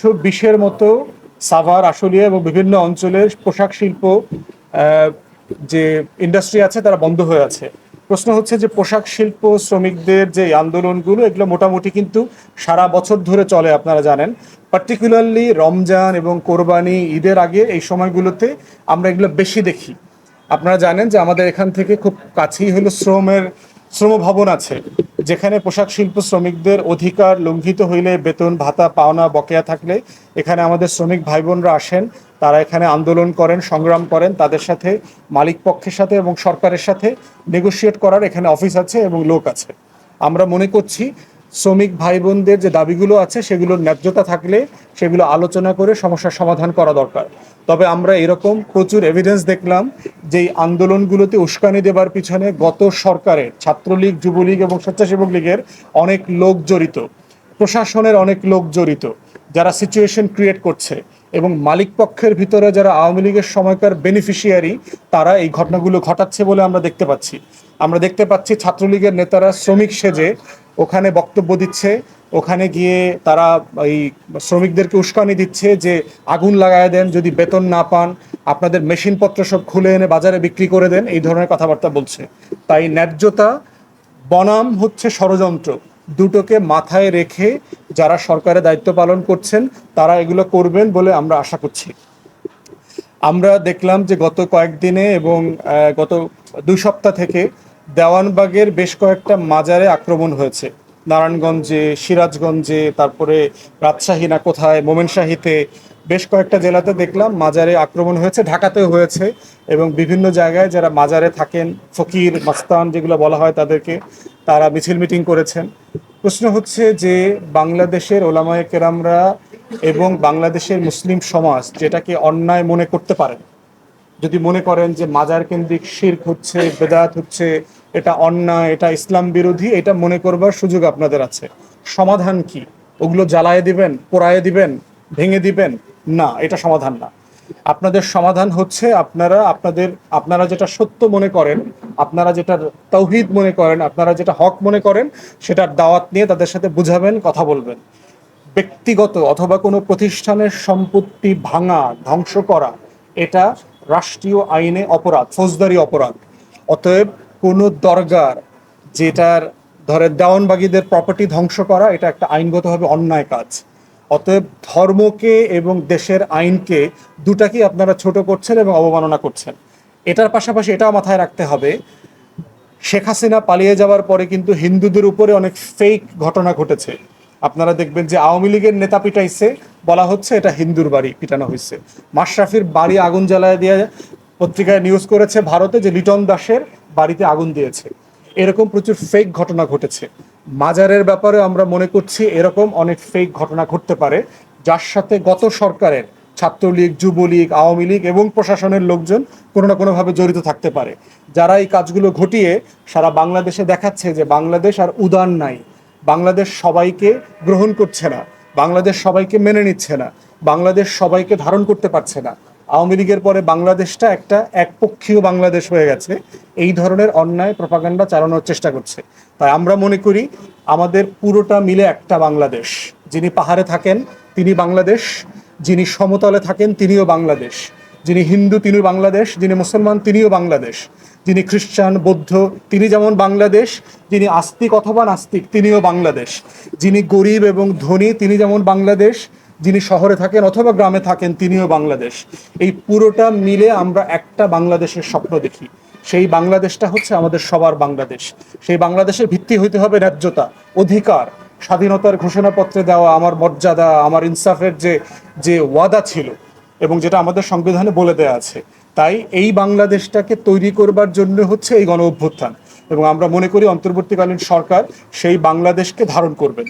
একশো বিশের মতো সাভার, আশুলিয়া এবং বিভিন্ন অঞ্চলের পোশাক শিল্প যে ইন্ডাস্ট্রি আছে তারা বন্ধ হয়ে আছে। প্রশ্ন হচ্ছে যে পোশাক শিল্প শ্রমিকদের যে আন্দোলনগুলো, এগুলো মোটামুটি কিন্তু সারা বছর ধরে চলে, আপনারা জানেন। পার্টিকুলারলি রমজান এবং কোরবানি, ঈদের আগে এই সময়গুলোতে আমরা এগুলো বেশি দেখি। আপনারা জানেন যে আমাদের এখান থেকে খুব কাছেই হলো শ্রমের শ্রম ভবন আছে, যেখানে পোশাক শিল্প শ্রমিকদের অধিকার লঙ্ঘিত হইলে বেতন, ভাতা, পাওনা, বকেয়া থাকলে এখানে আমাদের শ্রমিক ভাই বোনরা আসেন, তারা এখানে আন্দোলন করেন, সংগ্রাম করেন, তাদের সাথে, মালিক পক্ষের সাথে এবং সরকারের সাথে নেগোসিয়েট করার এখানে অফিস আছে এবং লোক আছে। আমরা মনে করছি শ্রমিক ভাই বোনদের যে দাবিগুলো আছে, সেগুলোর ন্যায্যতা থাকলে সেগুলো আলোচনা করে সমস্যার সমাধান করা দরকার। তবে আমরা এরকম প্রচুর এভিডেন্স দেখলাম যে এই আন্দোলনগুলোতে উস্কানি দেবার পিছনে গত সরকারের ছাত্রলীগ, যুবলীগ এবং স্বেচ্ছাসেবক লীগের অনেক লোক জড়িত, প্রশাসনের অনেক লোক জড়িত, যারা সিচুয়েশন ক্রিয়েট করছে এবং মালিক পক্ষের ভিতরে যারা আওয়ামী লীগের সময়কার বেনিফিশিয়ারি তারা এই ঘটনাগুলো ঘটাচ্ছে বলে আমরা দেখতে পাচ্ছি। আমরা দেখতে পাচ্ছি ছাত্রলীগের নেতারা শ্রমিক সেজে ওখানে বক্তব্য দিচ্ছে, ওখানে গিয়ে তারা এই শ্রমিকদেরকে উস্কানি দিচ্ছে যে আগুন লাগায় দেন, যদি বেতন না পান, আপনাদের মেশিনপত্র সব খুলে এনে বাজারে বিক্রি করে দেন, এই ধরনের কথাবার্তা বলছে। তাই ন্যায্যতা বনাম হচ্ছে ষড়যন্ত্র। দুটোকে মাথায় রেখে যারা সরকারের দায়িত্ব পালন করছেন, তারা এগুলো করবেন বলে আমরা আশা করছি। আমরা দেখলাম যে গত কয়েকদিনে এবং গত দুই সপ্তাহ থেকে দেওয়ানবাগের বেশ কয়েকটা মাজারে আক্রমণ হয়েছে। নারায়ণগঞ্জে, সিরাজগঞ্জে, তারপরে রাজশাহী না কোথায়, মোমেনশাহীতে বেশ কয়েকটা জেলাতে দেখলাম মাজারে আক্রমণ হয়েছে, ঢাকাতেও হয়েছে এবং বিভিন্ন জায়গায় যারা মাজারে থাকেন, ফকির, মাস্তান যেগুলো বলা হয় তাদেরকে, তারা মিছিল মিটিং করেছেন। প্রশ্ন হচ্ছে যে বাংলাদেশের ওলামায়ে কেরামরা এবং বাংলাদেশের মুসলিম সমাজ যেটাকে অন্যায় মনে করতে পারেন যদি মনে করেন যে মাজার কেন্দ্রিক শির্ক হচ্ছে, বেদাত হচ্ছে এটা অন্যায়, এটা ইসলাম বিরোধী, এটা মনে করবার সুযোগ আপনাদের আছে। সমাধান কি? ওগুলো জ্বালায় দিবেন, পোড়ায় দিবেন, ভেঙে দিবেন? না, এটা সমাধান না। আপনাদের সমাধান হচ্ছে আপনারা, আপনাদের, আপনারা যেটা সত্য মনে করেন, আপনারা যেটা তৌহিদ মনে করেন, আপনারা যেটা হক মনে করেন, সেটার দাওয়াত নিয়ে তাদের সাথে বুঝাবেন, কথা বলবেন। ব্যক্তিগত অথবা কোনো প্রতিষ্ঠানের সম্পত্তি ভাঙা, ধ্বংস করা, এটা রাষ্ট্রীয় আইনে অপরাধ, ফৌজদারি অপরাধ। অতএব কোনো দরগার যেটার, ধরে দেওয়ানবাগীদের প্রপার্টি ধ্বংস করা, এটা একটা আইনগতভাবে অন্যায় কাজ। অতএব ধর্মকে এবং দেশের আইনকে দুটাকেই আপনারা ছোট করছেন এবং অবমাননা করছেন। এটার পাশাপাশি এটাও মাথায় রাখতে হবে, শেখ হাসিনা পালিয়ে যাওয়ার পরে কিন্তু হিন্দুদের উপরে অনেক ফেক ঘটনা ঘটেছে। আপনারা দেখবেন যে আওয়ামী লীগের নেতা পিটাইছে, বলা হচ্ছে এটা হিন্দুর বাড়ি পিটানো হয়েছে। মাশরাফির বাড়ি আগুন জ্বালায় দিয়ে পত্রিকায় নিউজ করেছে ভারতে যে লিটন দাসের বাড়িতে আগুন দিয়েছে। এরকম প্রচুর ফেক ঘটনা ঘটেছে। মাজারের ব্যাপারে আমরা মনে করছি এরকম অনেক ফেক ঘটনা ঘটতে পারে, যার সাথে গত সরকারের ছাত্রলীগ, যুবলীগ, আওয়ামী লীগ এবং প্রশাসনের লোকজন কোনো না কোনোভাবে জড়িত থাকতে পারে। যারা এই কাজগুলো ঘটিয়ে সারা বাংলাদেশে দেখাচ্ছে যে বাংলাদেশ আর উদার নাই। বাংলাদেশ সবাইকে গ্রহণ করছে না। বাংলাদেশ সবাইকে মেনে নিচ্ছে না। বাংলাদেশ সবাইকে ধারণ করতে পারছে না। আওয়ামী লীগের পরে বাংলাদেশটা একটা একপক্ষীয় বাংলাদেশ হয়ে গেছে। এই ধরনের অন্যায়, প্রপাগান্ডা চালানোর চেষ্টা করছে। তাই আমরা মনে করি আমাদের পুরোটা মিলে একটা বাংলাদেশ। যিনি পাহাড়ে থাকেন, তিনি বাংলাদেশ। যিনি সমতলে থাকেন, তিনিও বাংলাদেশ। যিনি হিন্দু, তিনিও বাংলাদেশ। যিনি মুসলমান, তিনিও বাংলাদেশ। যিনি খ্রিস্টান, বৌদ্ধ, তিনি যেমন বাংলাদেশ। যিনি আস্তিক অথবা নাস্তিক, তিনিও বাংলাদেশ। যিনি গরিব এবং ধনী, তিনি যেমন বাংলাদেশ। যিনি শহরে থাকেন অথবা গ্রামে থাকেন, তিনিও বাংলাদেশ। এই পুরোটা মিলে আমরা একটা বাংলাদেশের স্বপ্ন দেখি। সেই বাংলাদেশটা হচ্ছে আমাদের সবার বাংলাদেশ। সেই বাংলাদেশের ভিত্তি হইতে হবে ন্যায্যতা, অধিকার, স্বাধীনতার ঘোষণাপত্রে দেওয়া, আমার মর্যাদা, আমার ইনসাফের যে যে ওয়াদা ছিল এবং যেটা আমাদের সংবিধানে বলে দেওয়া আছে। তাই এই বাংলাদেশটাকে তৈরি করবার জন্য হচ্ছে এই গণ অভ্যুত্থান এবং আমরা মনে করি, অন্তর্বর্তীকালীন সরকার সেই বাংলাদেশকে ধারণ করবেন।